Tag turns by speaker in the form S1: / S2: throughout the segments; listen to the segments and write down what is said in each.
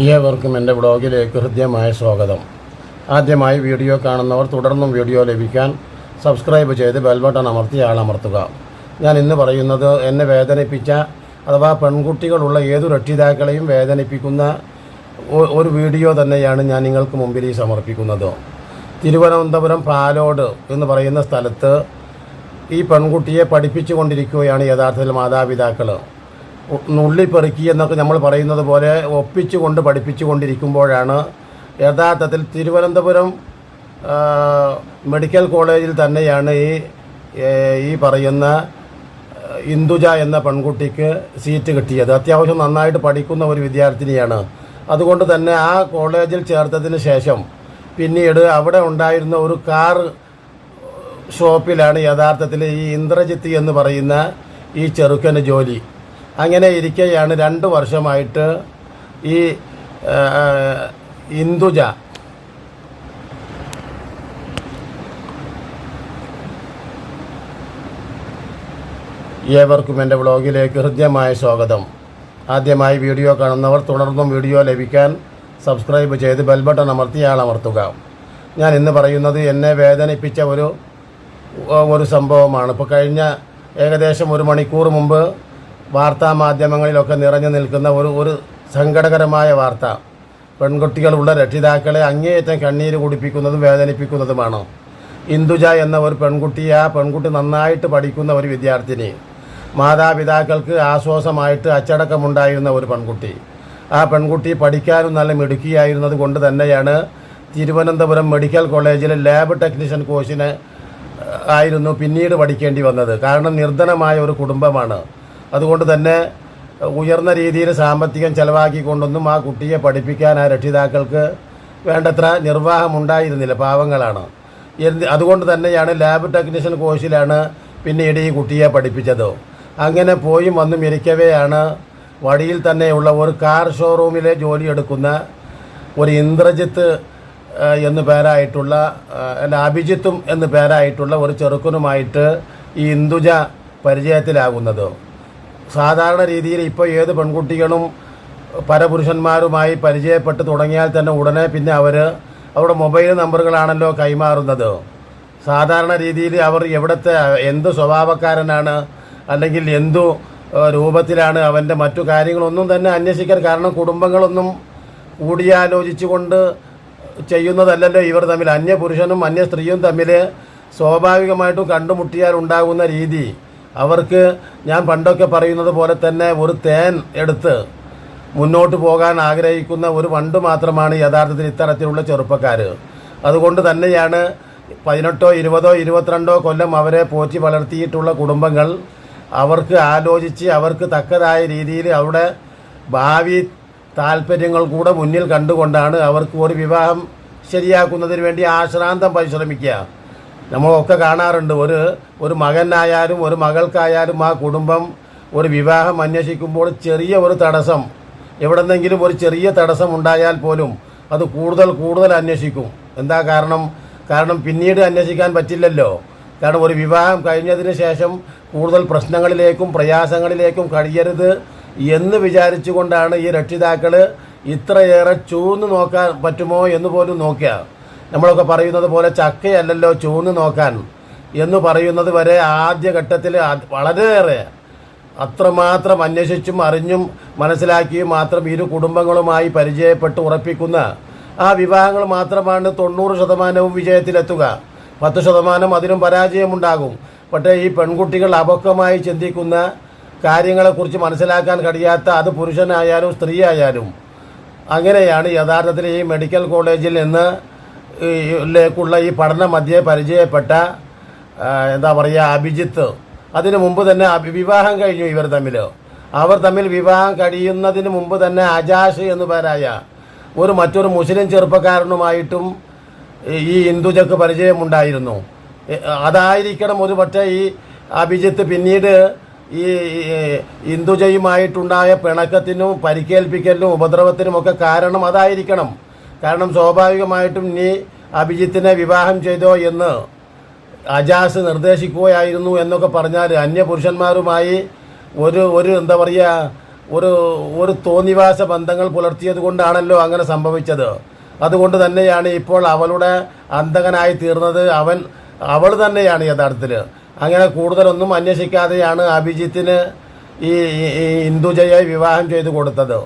S1: ഏവർക്കും എന്റെ ബ്ലോഗിലേക്ക് ഹൃദ്യമായ സ്വാഗതം. ആദ്യമായി വീഡിയോ കാണുന്നവർ തുടർന്നും വീഡിയോ ലഭിക്കാൻ സബ്സ്ക്രൈബ് ചെയ്ത് ബെൽബട്ടൺ അമർത്തി ആളമർത്തുക. ഞാൻ ഇന്ന് പറയുന്നത് എന്നെ വേദനിപ്പിച്ച അഥവാ പെൺകുട്ടികളുള്ള ഏതു രക്ഷിതാക്കളെയും വേദനിപ്പിക്കുന്ന ഒരു വീഡിയോ തന്നെയാണ് ഞാൻ നിങ്ങൾക്ക് മുമ്പിൽ ഈ സമർപ്പിക്കുന്നത്. തിരുവനന്തപുരം പാലോട് എന്ന് പറയുന്ന സ്ഥലത്ത് ഈ പെൺകുട്ടിയെ പഠിപ്പിച്ചു കൊണ്ടിരിക്കുകയാണ് യഥാർത്ഥത്തിൽ മാതാപിതാക്കൾ നുള്ളിപ്പെറുക്കി എന്നൊക്കെ നമ്മൾ പറയുന്നത് പോലെ ഒപ്പിച്ചുകൊണ്ട് പഠിപ്പിച്ചു കൊണ്ടിരിക്കുമ്പോഴാണ് യഥാർത്ഥത്തിൽ തിരുവനന്തപുരം മെഡിക്കൽ കോളേജിൽ തന്നെയാണ് ഈ ഈ പറയുന്ന ഇന്ദുജ എന്ന പെൺകുട്ടിക്ക് സീറ്റ് കിട്ടിയത്. അത്യാവശ്യം നന്നായിട്ട് പഠിക്കുന്ന ഒരു വിദ്യാർത്ഥിനിയാണ്. അതുകൊണ്ട് തന്നെ ആ കോളേജിൽ ചേർത്തതിന് ശേഷം പിന്നീട് അവിടെ ഉണ്ടായിരുന്ന ഒരു കാർ ഷോപ്പിലാണ് യഥാർത്ഥത്തിൽ ഈ ഇന്ദ്രജിത്ത് എന്ന് പറയുന്ന ഈ ചെറുക്കന് ജോലി. അങ്ങനെ ഇരിക്കെയാണ് രണ്ട് വർഷമായിട്ട് ഈ ഇന്ദുജ. ഏവർക്കും എന്റെ വ്ളോഗിലേക്ക് ഹൃദ്യമായ സ്വാഗതം. ആദ്യമായി വീഡിയോ കാണുന്നവർ തുടർന്നും വീഡിയോ ലഭിക്കാൻ സബ്സ്ക്രൈബ് ചെയ്ത് ബെൽബട്ടൺ അമർത്തി ആളമർത്തുക ഞാൻ ഇന്ന് പറയുന്നത് എന്നെ വേദനിപ്പിച്ച ഒരു ഒരു സംഭവമാണ്. ഇപ്പോൾ കഴിഞ്ഞ ഏകദേശം ഒരു മണിക്കൂർ മുമ്പ് വാർത്താ മാധ്യമങ്ങളിലൊക്കെ നിറഞ്ഞു നിൽക്കുന്ന ഒരു ഒരു സങ്കടകരമായ വാർത്ത. പെൺകുട്ടികളുള്ള രക്ഷിതാക്കളെ അങ്ങേയറ്റം കണ്ണീര് കുടിപ്പിക്കുന്നതും വേദനിപ്പിക്കുന്നതുമാണ്. ഇന്ദുജ എന്ന ഒരു പെൺകുട്ടി ആ പെൺകുട്ടി നന്നായിട്ട് പഠിക്കുന്ന ഒരു വിദ്യാർത്ഥിനി. മാതാപിതാക്കൾക്ക് ആശ്വാസമായിട്ട് അച്ചടക്കമുണ്ടായിരുന്ന ഒരു പെൺകുട്ടി. ആ പെൺകുട്ടി പഠിക്കാനും നല്ല മിടുക്കിയായിരുന്നത് കൊണ്ട് തന്നെയാണ് തിരുവനന്തപുരം മെഡിക്കൽ കോളേജിലെ ലാബ് ടെക്നീഷ്യൻ കോഴ്സിന് ആയിരുന്നു പിന്നീട് പഠിക്കേണ്ടി വന്നത്. കാരണം നിർധനമായ ഒരു കുടുംബമാണ്. അതുകൊണ്ട് തന്നെ ഉയർന്ന രീതിയിൽ സാമ്പത്തികം ചെലവാക്കിക്കൊണ്ടൊന്നും ആ കുട്ടിയെ പഠിപ്പിക്കാൻ ആ രക്ഷിതാക്കൾക്ക് വേണ്ടത്ര നിർവാഹം ഉണ്ടായിരുന്നില്ല പാവങ്ങളാണ് അതുകൊണ്ട് തന്നെയാണ് ലാബ് ടെക്നീഷ്യൻ കോഴ്സിലാണ് പിന്നീട് ഈ കുട്ടിയെ പഠിപ്പിച്ചത്. അങ്ങനെ പോയും വന്നും ഇരിക്കവെയാണ് വഴിയിൽ തന്നെയുള്ള ഒരു കാർ ഷോറൂമിലെ ജോലിയെടുക്കുന്ന ഒരു ഇന്ദ്രജിത്ത് എന്ന് പേരായിട്ടുള്ള അല്ല അഭിജിത്തും എന്ന് പേരായിട്ടുള്ള ഒരു ചെറുക്കനുമായിട്ട് ഈ ഇന്ദുജ പരിചയത്തിലാകുന്നത്. സാധാരണ രീതിയിൽ ഇപ്പോൾ ഏത് പെൺകുട്ടികളും പരപുരുഷന്മാരുമായി പരിചയപ്പെട്ട് തുടങ്ങിയാൽ തന്നെ ഉടനെ പിന്നെ അവർ അവരുടെ മൊബൈൽ നമ്പറുകളാണല്ലോ കൈമാറുന്നത്. സാധാരണ രീതിയിൽ അവർ എവിടുത്തെ എന്ത് സ്വഭാവക്കാരനാണ് അല്ലെങ്കിൽ എന്തു രൂപത്തിലാണ് അവന്റെ മറ്റു കാര്യങ്ങളൊന്നും തന്നെ അന്വേഷിക്കാൻ കാരണം കുടുംബങ്ങളൊന്നും കൂടിയാലോചിച്ചുകൊണ്ട് ചെയ്യുന്നതല്ലല്ലോ ഇവർ തമ്മിൽ. അന്യ പുരുഷനും അന്യ സ്ത്രീയും തമ്മിൽ സ്വാഭാവികമായിട്ടും കണ്ടുമുട്ടിയാൽ ഉണ്ടാകുന്ന രീതി. അവർക്ക് ഞാൻ പണ്ടൊക്കെ പറയുന്നത് പോലെ തന്നെ ഒരു തേൻ എടുത്ത് മുന്നോട്ട് പോകാൻ ആഗ്രഹിക്കുന്ന ഒരു വണ്ട് മാത്രമാണ് യഥാർത്ഥത്തിൽ ഇത്തരത്തിലുള്ള ചെറുപ്പക്കാർ അതുകൊണ്ട് തന്നെയാണ് പതിനെട്ടോ ഇരുപതോ ഇരുപത്തിരണ്ടോ കൊല്ലം അവരെ പോറ്റി വളർത്തിയിട്ടുള്ള കുടുംബങ്ങൾ അവർക്ക് ആലോചിച്ച് അവർക്ക് തക്കതായ രീതിയിൽ അവരുടെ ഭാവി താല്പര്യങ്ങൾ കൂടെ മുന്നിൽ കണ്ടുകൊണ്ടാണ് അവർക്ക് ഒരു വിവാഹം ശരിയാക്കുന്നതിന് വേണ്ടി ആശ്രാന്തം പരിശ്രമിക്കുക. നമ്മളൊക്കെ കാണാറുണ്ട്. ഒരു ഒരു മകനായാലും ഒരു മകൾക്കായാലും ആ കുടുംബം ഒരു വിവാഹം അന്വേഷിക്കുമ്പോൾ ചെറിയ ഒരു തടസ്സം. എവിടെന്നെങ്കിലും ഒരു ചെറിയ തടസ്സം ഉണ്ടായാൽ പോലും അത് കൂടുതൽ കൂടുതൽ അന്വേഷിക്കും. എന്താ കാരണം? കാരണം പിന്നീട് അന്വേഷിക്കാൻ പറ്റില്ലല്ലോ. കാരണം ഒരു വിവാഹം കഴിഞ്ഞതിന് ശേഷം കൂടുതൽ പ്രശ്നങ്ങളിലേക്കും പ്രയാസങ്ങളിലേക്കും കഴിയരുത് എന്ന് വിചാരിച്ചുകൊണ്ടാണ് ഈ രക്ഷിതാക്കൾ ഇത്രയേറെ ചൂന്ന് നോക്കാൻ പറ്റുമോ എന്ന് പോലും നോക്കുക. നമ്മളൊക്കെ പറയുന്നത് പോലെ ചക്കയല്ലല്ലോ ചൂന്ന് നോക്കാൻ എന്ന് പറയുന്നത് വരെ ആദ്യഘട്ടത്തിൽ വളരെയേറെ അത്രമാത്രം അന്വേഷിച്ചും അറിഞ്ഞും മനസ്സിലാക്കിയും മാത്രം ഇരു കുടുംബങ്ങളുമായി പരിചയപ്പെട്ട് ഉറപ്പിക്കുന്ന ആ വിവാഹങ്ങൾ മാത്രമാണ് തൊണ്ണൂറ് ശതമാനവും വിജയത്തിലെത്തുക. പത്ത് ശതമാനം അതിനും പരാജയമുണ്ടാകും. പക്ഷേ ഈ പെൺകുട്ടികൾ അപക്വമായി ചിന്തിക്കുന്ന കാര്യങ്ങളെക്കുറിച്ച് മനസ്സിലാക്കാൻ കഴിയാത്ത അത് പുരുഷനായാലും സ്ത്രീയായാലും അങ്ങനെയാണ് യഥാർത്ഥത്തിൽ ഈ മെഡിക്കൽ കോളേജിൽ നിന്ന് ലേക്കുള്ള ഈ പഠന മധ്യേ പരിചയപ്പെട്ട എന്താ പറയുക അഭിജിത്ത്. അതിനു മുമ്പ് തന്നെ വിവാഹം കഴിഞ്ഞു ഇവർ തമ്മിൽ അവർ തമ്മിൽ വിവാഹം കഴിയുന്നതിന് മുമ്പ് തന്നെ അജാഷ് എന്നു പേരായ ഒരു മറ്റൊരു മുസ്ലിം ചെറുപ്പക്കാരനുമായിട്ടും ഈ- ഹിന്ദുജക്ക് പരിചയമുണ്ടായിരുന്നു. അതായിരിക്കണം ഒരു പക്ഷേ ഈ അഭിജിത്ത് പിന്നീട് ഈ ഹിന്ദുജയുമായിട്ടുണ്ടായ പിണക്കത്തിനും പരിക്കേൽപ്പിക്കലിനും ഉപദ്രവത്തിനുമൊക്കെ കാരണം അതായിരിക്കണം. കാരണം സ്വാഭാവികമായിട്ടും നീ അഭിജിത്തിനെ വിവാഹം ചെയ്തോ എന്ന് അജാസ് നിർദ്ദേശിക്കുകയായിരുന്നു എന്നൊക്കെ പറഞ്ഞാൽ അന്യപുരുഷന്മാരുമായി ഒരു ഒരു എന്താ പറയുക ഒരു ഒരു തോന്നിവാസ ബന്ധങ്ങൾ പുലർത്തിയത് കൊണ്ടാണല്ലോ അങ്ങനെ സംഭവിച്ചത്. അതുകൊണ്ട് തന്നെയാണ് ഇപ്പോൾ അവളുടെ അന്തകനായി തീർന്നത്. അവൻ അവൾ തന്നെയാണ് യഥാർത്ഥത്തിൽ അങ്ങനെ കൂടുതലൊന്നും അന്വേഷിക്കാതെയാണ് അഭിജിത്തിന് ഈ ഇന്ദുജയെ വിവാഹം ചെയ്തു കൊടുത്തത്.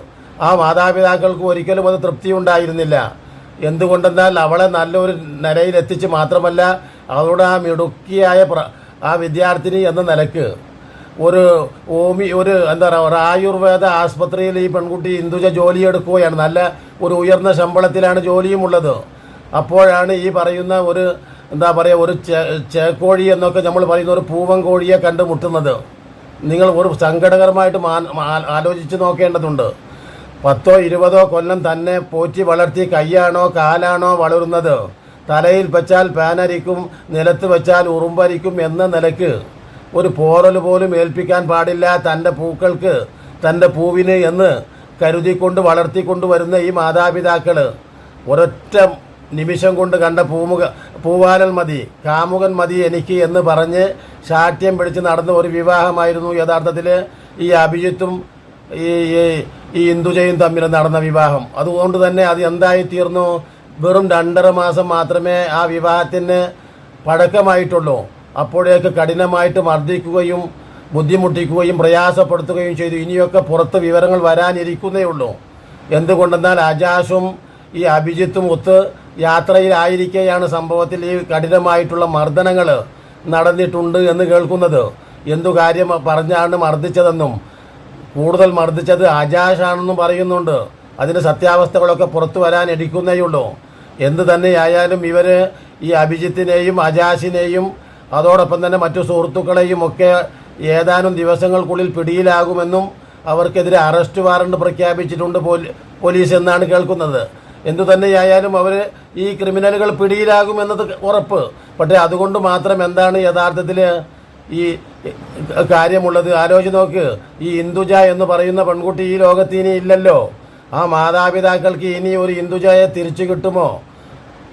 S1: ആ മാതാപിതാക്കൾക്ക് ഒരിക്കലും അത് തൃപ്തി ഉണ്ടായിരുന്നില്ല എന്തുകൊണ്ടെന്നാൽ അവളെ നല്ലൊരു നിലയിലെത്തിച്ച് മാത്രമല്ല അവളുടെ ആ മിടുക്കിയായ ആ വിദ്യാർത്ഥിനി എന്ന നിലയ്ക്ക് ഒരു ഓമി ഒരു എന്താ പറയുക ഒരു ആയുർവേദ ആസ്പത്രിയിൽ ഈ പെൺകുട്ടി ഇന്ദുജ ജോലിയെടുക്കുകയാണ് നല്ല ഒരു ഉയർന്ന ശമ്പളത്തിലാണ് ജോലിയും ഉള്ളത്. അപ്പോഴാണ് ഈ പറയുന്ന ഒരു എന്താ പറയുക ഒരു ചേക്കോഴി എന്നൊക്കെ നമ്മൾ പറയുന്ന ഒരു പൂവൻ കോഴിയെ കണ്ടുമുട്ടുന്നത്. നിങ്ങൾ ഒരു സങ്കടകരമായിട്ട് ആലോചിച്ച് നോക്കേണ്ടതുണ്ട്. പത്തോ ഇരുപതോ കൊല്ലം തന്നെ പോറ്റി വളർത്തി കൈയാണോ കാലാണോ വളരുന്നത് തലയിൽ വെച്ചാൽ പാനരിക്കും നിലത്ത് വെച്ചാൽ ഉറുമ്പരിക്കും എന്ന നിലയ്ക്ക് ഒരു പോറൽ പോലും ഏൽപ്പിക്കാൻ പാടില്ല തന്റെ പൂക്കൾക്ക് തന്റെ പൂവിന് എന്ന് കരുതിക്കൊണ്ട് വളർത്തിക്കൊണ്ട് വരുന്ന ഈ മാതാപിതാക്കൾ ഒരൊറ്റ നിമിഷം കൊണ്ട് കണ്ട പൂമുഖ പൂവാലൽ മതി കാമുകൻ മതി എനിക്ക് എന്ന് പറഞ്ഞ് ശാഠ്യം പിടിച്ച് നടന്ന ഒരു വിവാഹമായിരുന്നു യഥാർത്ഥത്തിൽ ഈ അഭിജിത്തും ഈ ഈ- ഇന്ദുജയും തമ്മിൽ നടന്ന വിവാഹം. അതുകൊണ്ട് തന്നെ അത് എന്തായി തീർന്നു? വെറും രണ്ടര മാസം മാത്രമേ ആ വിവാഹത്തിന് പഴക്കമായിട്ടുള്ളൂ. അപ്പോഴേക്ക് കഠിനമായിട്ട് മർദ്ദിക്കുകയും ബുദ്ധിമുട്ടിക്കുകയും പ്രയാസപ്പെടുത്തുകയും ചെയ്തു. ഇനിയൊക്കെ പുറത്ത് വിവരങ്ങൾ വരാനിരിക്കുന്നേ ഉള്ളൂ. എന്തുകൊണ്ടെന്നാൽ അജാഷും ഈ അഭിജിത്തും ഒത്ത് യാത്രയിലായിരിക്കെയാണ് സംഭവത്തിൽ ഈ കഠിനമായിട്ടുള്ള മർദ്ദനങ്ങൾ നടന്നിട്ടുണ്ട് എന്ന് കേൾക്കുന്നത്. എന്തു കാര്യം പറഞ്ഞാണ് മർദ്ദിച്ചതെന്നും കൂടുതൽ മർദ്ദിച്ചത് അജാഷാണെന്നും പറയുന്നുണ്ട്. അതിന്റെ സത്യാവസ്ഥകളൊക്കെ പുറത്തു വരാൻ എടുക്കുന്നേയുള്ളൂ എന്തു തന്നെയായാലും ഇവർ ഈ അഭിജിത്തിനെയും അജാഷിനെയും അതോടൊപ്പം തന്നെ മറ്റു സുഹൃത്തുക്കളെയും ഒക്കെ ഏതാനും ദിവസങ്ങൾക്കുള്ളിൽ പിടിയിലാകുമെന്നും അവർക്കെതിരെ അറസ്റ്റ് വാറണ്ട് പ്രഖ്യാപിച്ചിട്ടുണ്ട് പോലീ- പോലീസ് എന്നാണ് കേൾക്കുന്നത്. എന്തു തന്നെയായാലും അവർ ഈ ക്രിമിനലുകൾ പിടിയിലാകുമെന്നത് ഉറപ്പ്. പക്ഷേ അതുകൊണ്ട് മാത്രം എന്താണ് യഥാർത്ഥത്തിൽ ഈ കാര്യമുള്ളത് ആലോചിച്ച് നോക്ക്. ഈ ഇന്ദുജ എന്ന് പറയുന്ന പെൺകുട്ടി ഈ ലോകത്ത് ഇനി ഇല്ലല്ലോ. ആ മാതാപിതാക്കൾക്ക് ഇനി ഒരു ഇന്ദുജയെ തിരിച്ചു കിട്ടുമോ?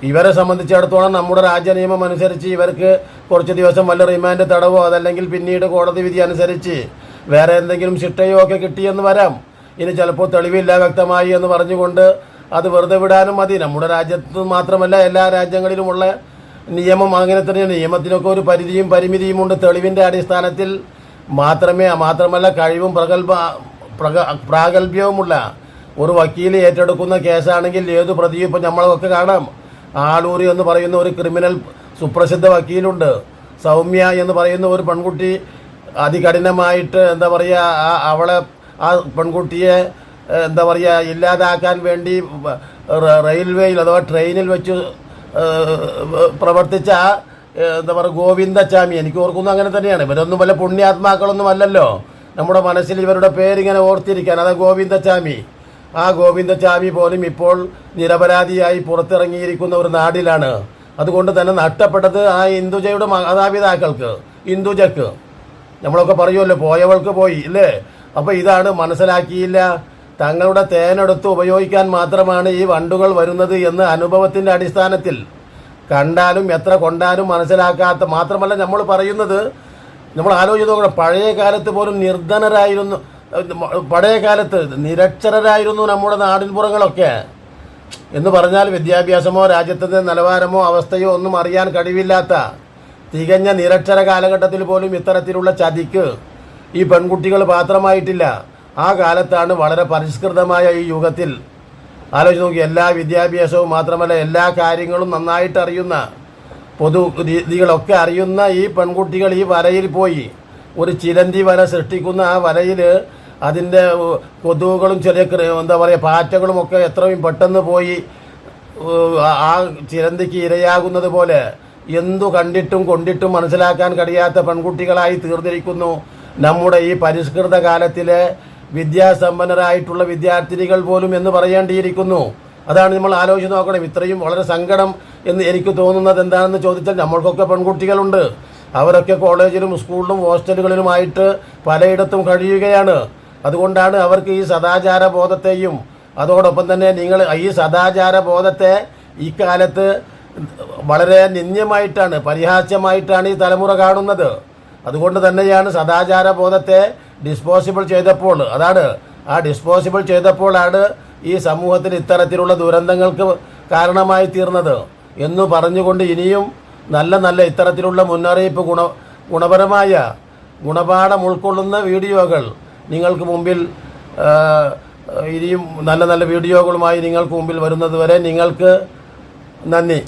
S1: ഇവരെ സംബന്ധിച്ചിടത്തോളം നമ്മുടെ രാജ്യ നിയമം അനുസരിച്ച് ഇവർക്ക് കുറച്ച് ദിവസം വല്ല റിമാൻഡ് തടവോ? അതല്ലെങ്കിൽ പിന്നീട് കോടതി വിധി അനുസരിച്ച് വേറെ എന്തെങ്കിലും ശിക്ഷയോ ഒക്കെ കിട്ടിയെന്ന് വരാം. ഇനി ചിലപ്പോൾ തെളിവില്ല വ്യക്തമായി എന്ന് പറഞ്ഞുകൊണ്ട് അത് വെറുതെ വിടാനും മതി. നമ്മുടെ രാജ്യത്ത് മാത്രമല്ല എല്ലാ രാജ്യങ്ങളിലുമുള്ള നിയമം അങ്ങനെ തന്നെയാണ്. നിയമത്തിനൊക്കെ ഒരു പരിധിയും പരിമിതിയും ഉണ്ട്. തെളിവിന്റെ അടിസ്ഥാനത്തിൽ മാത്രമേ മാത്രമല്ല കഴിവും പ്രഗത്ഭ പ്രഗ പ്രാഗൽഭ്യവുമുള്ള ഒരു വക്കീൽ ഏറ്റെടുക്കുന്ന കേസാണെങ്കിൽ ഏത് പ്രതിയും ഇപ്പം നമ്മളൊക്കെ കാണാം. ആളൂരി എന്ന് പറയുന്ന ഒരു ക്രിമിനൽ സുപ്രസിദ്ധ വക്കീലുണ്ട്. സൗമ്യ എന്ന് പറയുന്ന ഒരു പെൺകുട്ടി അതികഠിനമായിട്ട് എന്താ പറയുക അവളെ ആ പെൺകുട്ടിയെ എന്താ പറയുക ഇല്ലാതാക്കാൻ വേണ്ടി റെയിൽവേയിൽ അഥവാ ട്രെയിനിൽ വെച്ച് പ്രവർത്തിച്ച എന്താ പറയുക ഗോവിന്ദച്ചാമി. എനിക്ക് ഓർക്കുന്നു അങ്ങനെ തന്നെയാണ്. ഇവരൊന്നും വല്ല പുണ്യാത്മാക്കളൊന്നും അല്ലല്ലോ. നമ്മുടെ മനസ്സിൽ ഇവരുടെ പേരിങ്ങനെ ഓർത്തിരിക്കാൻ. അതാ ഗോവിന്ദച്ചാമി. ആ ഗോവിന്ദച്ചാമി പോലും ഇപ്പോൾ നിരപരാധിയായി പുറത്തിറങ്ങിയിരിക്കുന്ന ഒരു നാടിലാണ്. അതുകൊണ്ട് തന്നെ നഷ്ടപ്പെട്ടത് ആ ഇന്ദുജയുടെ മാതാപിതാക്കൾക്ക് ഹിന്ദുജക്ക് നമ്മളൊക്കെ പറയുമല്ലോ പോയവൾക്ക് പോയി ഇല്ലേ? അപ്പോൾ ഇതാണ് മനസ്സിലാക്കിയില്ല തങ്ങളുടെ തേനെടുത്ത് ഉപയോഗിക്കാൻ മാത്രമാണ് ഈ വണ്ടുകൾ വരുന്നത് എന്ന് അനുഭവത്തിന്റെ അടിസ്ഥാനത്തിൽ കണ്ടാലും എത്ര കൊണ്ടാലും മനസ്സിലാക്കാത്ത മാത്രമല്ല നമ്മൾ പറയുന്നത് നമ്മൾ ആലോചിച്ച് നോക്കണം. പഴയ കാലത്ത് പോലും നിർധനരായിരുന്നു. പഴയ കാലത്ത് നിരക്ഷരരായിരുന്നു നമ്മുടെ നാടിൻപുറങ്ങളൊക്കെ എന്ന് പറഞ്ഞാൽ വിദ്യാഭ്യാസമോ രാജ്യത്തിന്റെ നിലവാരമോ അവസ്ഥയോ ഒന്നും അറിയാൻ കഴിവില്ലാത്ത തികഞ്ഞ നിരക്ഷര കാലഘട്ടത്തിൽ പോലും ഇത്തരത്തിലുള്ള ചതിക്ക് ഈ പെൺകുട്ടികൾ പാത്രമായിട്ടില്ല. ആ കാലത്താണ് വളരെ പരിഷ്കൃതമായ ഈ യുഗത്തിൽ ആലോചിച്ച് നോക്കി എല്ലാ വിദ്യാഭ്യാസവും മാത്രമല്ല എല്ലാ കാര്യങ്ങളും നന്നായിട്ട് അറിയുന്ന പൊതു രീതികളൊക്കെ അറിയുന്ന ഈ പെൺകുട്ടികൾ ഈ വലയിൽ പോയി ഒരു ചിലന്തി വല സൃഷ്ടിക്കുന്ന ആ വലയിൽ അതിന്റെ കൊതുകുകളും ചെറിയ എന്താ പറയുക പാറ്റകളും ഒക്കെ എത്രയും പെട്ടെന്ന് പോയി ആ- ചിലന്തിക്ക് ഇരയാകുന്നത് പോലെ എന്തു കണ്ടിട്ടും കൊണ്ടിട്ടും മനസ്സിലാക്കാൻ കഴിയാത്ത പെൺകുട്ടികളായി തീർന്നിരിക്കുന്നു. നമ്മുടെ ഈ പരിഷ്കൃത കാലത്തിലെ വിദ്യാസമ്പന്നരായിട്ടുള്ള വിദ്യാർത്ഥിനികൾ പോലും എന്ന് പറയേണ്ടിയിരിക്കുന്നു. അതാണ് നമ്മൾ ആലോചിച്ച് നോക്കണം. ഇത്രയും വളരെ സങ്കടം എന്ന് എനിക്ക് തോന്നുന്നത് എന്താണെന്ന് ചോദിച്ചാൽ നമ്മൾക്കൊക്കെ പെൺകുട്ടികളുണ്ട്. അവരൊക്കെ കോളേജിലും സ്കൂളിലും ഹോസ്റ്റലുകളിലുമായിട്ട് പലയിടത്തും കഴിയുകയാണ്. അതുകൊണ്ടാണ് അവർക്ക് ഈ സദാചാര ബോധത്തെയും അതോടൊപ്പം തന്നെ നിങ്ങൾ ഈ സദാചാര ബോധത്തെ ഇക്കാലത്ത് വളരെ നിന്ദ്യമായിട്ടാണ് പരിഹാസ്യമായിട്ടാണ് ഈ തലമുറ കാണുന്നത്. അതുകൊണ്ട് തന്നെയാണ് സദാചാര ബോധത്തെ ഡിസ്പോസിബിൾ ചെയ്തപ്പോൾ അതാണ് ആ ഡിസ്പോസിബിൾ ചെയ്തപ്പോഴാണ് ഈ സമൂഹത്തിൽ ഇത്തരത്തിലുള്ള ദുരന്തങ്ങൾക്ക് കാരണമായി തീർന്നത് എന്ന് പറഞ്ഞുകൊണ്ട് ഇനിയും നല്ല നല്ല ഇത്തരത്തിലുള്ള മുന്നറിയിപ്പ് ഗുണ ഗുണപരമായ ഗുണപാഠം ഉൾക്കൊള്ളുന്ന വീഡിയോകൾ നിങ്ങൾക്ക് മുമ്പിൽ ഇനിയും നല്ല നല്ല വീഡിയോകളുമായി നിങ്ങൾക്ക് മുമ്പിൽ വരുന്നത് വരെ നിങ്ങൾക്ക് നന്ദി.